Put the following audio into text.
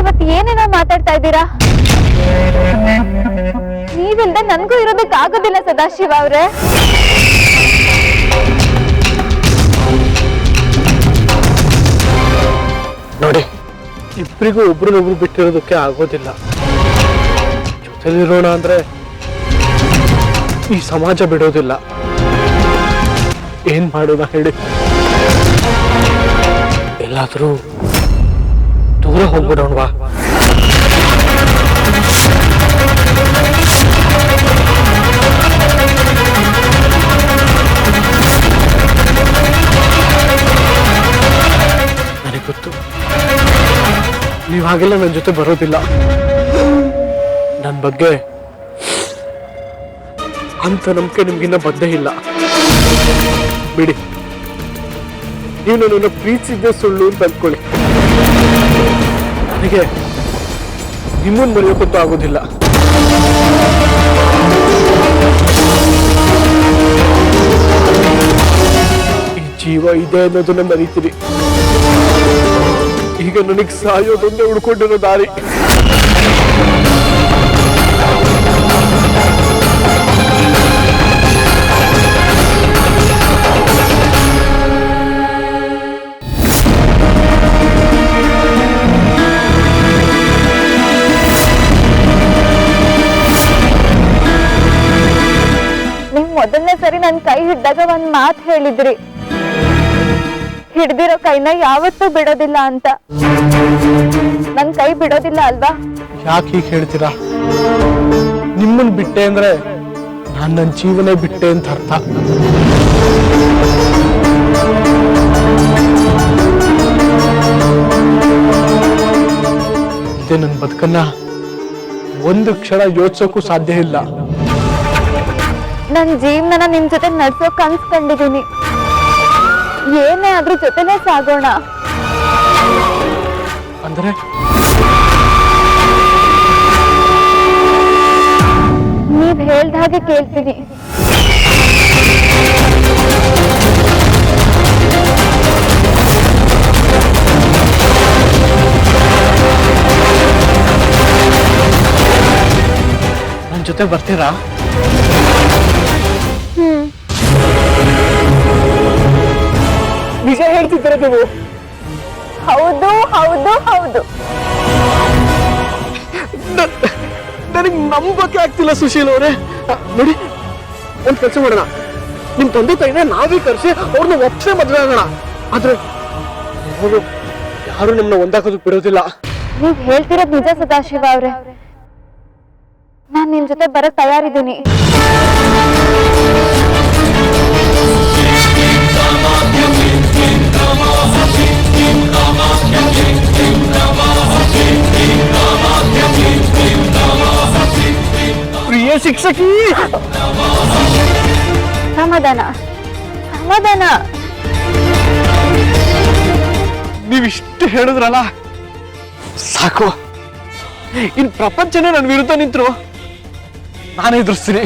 ಇವತ್ತು ಏನೇನೋ ಮಾತಾಡ್ತಾ ಇದ್ದೀರಾ? ನೀವಿಲ್ದೆ ನನ್ಗೂ ಇರೋದಕ್ಕೆ ಆಗೋದಿಲ್ಲ ಸದಾಶಿವ ಅವ್ರೆ. ನೋಡಿ ಇಬ್ಬರಿಗೂ ಒಬ್ರನ್ನೊಬ್ರು ಬಿಟ್ಟಿರೋದಕ್ಕೆ ಆಗೋದಿಲ್ಲ. ಜೊತೆಲಿರೋಣ ಅಂದ್ರೆ ಈ ಸಮಾಜ ಬಿಡೋದಿಲ್ಲ. ಏನ್ ಮಾಡೋಣ ಹೇಳಿ. ಎಲ್ಲಾದ್ರೂ ದೂರ ಹೋಗ್ಬಿಡೋಣವಾ ನನಗೆ ಗೊತ್ತು ನೀವು ಹಾಗೆಲ್ಲ ನನ್ನ ಜೊತೆ ಬರೋದಿಲ್ಲ. ನನ್ನ ಬಗ್ಗೆ ಅಂತ ನಂಬಿಕೆ ನಿಮ್ಗಿನ್ನ ಬಂದೇ ಇಲ್ಲ. ಬಿಡಿ. ನೀವು ನನ್ನನ್ನು ಪ್ರೀತಿಸಿದ್ದೆ ಸುಳ್ಳು ಅಂತ ಅಂದ್ಕೊಳ್ಳಿ ನನಗೆ ನಿಮ್ಮನ್ನು ಮರೆಯೋಕ್ಕಂತೂ ಆಗೋದಿಲ್ಲ. ಈ ಜೀವ ಇದೆ ಅನ್ನೋದನ್ನ ಮರಿತೀರಿ. ಈಗ ನನಗೆ ಸಾಯೋದೊಂದೇ ಉಳ್ಕೊಂಡಿರೋ ದಾರಿ. ನನ್ ಕೈ ಹಿಡ್ದಾಗ ಒಂದ್ ಮಾತ್ ಹೇಳಿದ್ರಿ. ಹಿಡ್ದಿರೋ ಕೈನ ಯಾವತ್ತೂ ಬಿಡೋದಿಲ್ಲ ಅಂತ. ನನ್ ಕೈ ಬಿಡೋದಿಲ್ಲ ಅಲ್ವಾ? ಯಾಕೆ ಹೀಗೆ ಹೇಳ್ತೀರಾ? ನಿಮ್ಮನ್ ಬಿಟ್ಟೆ ಅಂದ್ರೆ ನಾನು ನನ್ನ ಜೀವನ ಬಿಟ್ಟೆ ಅಂತ ಅರ್ಥ ಇದೇ ನನ್ನ ಬದುಕನ್ನ ಒಂದು ಕ್ಷಣ ಯೋಚಿಸೋಕ್ಕೂ ಸಾಧ್ಯ ಇಲ್ಲ. ನನ್ ಜೀವನನ ನಿಮ್ ಜೊತೆ ನಡ್ಸೋ ಕನ್ಸ್ ಕಂಡಿದೀನಿ ಏನೇ ಅದ್ರ ಜೊತೆನೆ ಸಾಗೋಣ. ಅಂದ್ರೆ? ನೀವ್ ಹೇಳ್ದ ಹಾಗೆ ಕೇಳ್ತೀನಿ. ನನ್ನ ಜೊತೆ ಬರ್ತೀರಾ? ಹೇಳ್ತಿದ್ದೀರ ನೀವು? ಹೌದು ಹೌದು ಹೌದು. ನನಗೆ ನಂಬಕ್ಕೆ ಆಗ್ತಿಲ್ಲ ಸುಶೀಲ್ ಅವರೇ. ನೋಡಿ ಒಂದು ಕೆಲಸ ಮಾಡೋಣ. ನಿಮ್ ತಂದೆ ತಾಯಿನ ನಾವೇ ಕರೆಸಿ ಅವ್ರನ್ನ ಒಪ್ಸೆ ಮದ್ವೆ ಆಗೋಣ. ಆದ್ರೆ ಅವರು ಯಾರು ನಮ್ಮನ್ನ ಒಂದಾಕೋದಕ್ಕೆ ಬಿಡೋದಿಲ್ಲ. ನೀವ್ ಹೇಳ್ತಿರೋದ್ ನಿಜ ಸದಾಶಿವ ಅವ್ರೆ. ನಾನ್ ನಿಮ್ ಜೊತೆ ಬರಕ್ ತಯಾರಿದ್ದೀನಿ. ಶಿಕ್ಷಕಿ. ಸಮಾಧಾನ ಸಮಾಧಾನ ನೀವಿಷ್ಟು ಹೇಳಿದ್ರಲ್ಲ ಸಾಕು. ಇನ್ ಪ್ರಪಂಚನೇ ನನ್ನ ವಿರುದ್ಧ ನಿಂತರು. ನಾನು ಎದುರಿಸ್ತೀನಿ.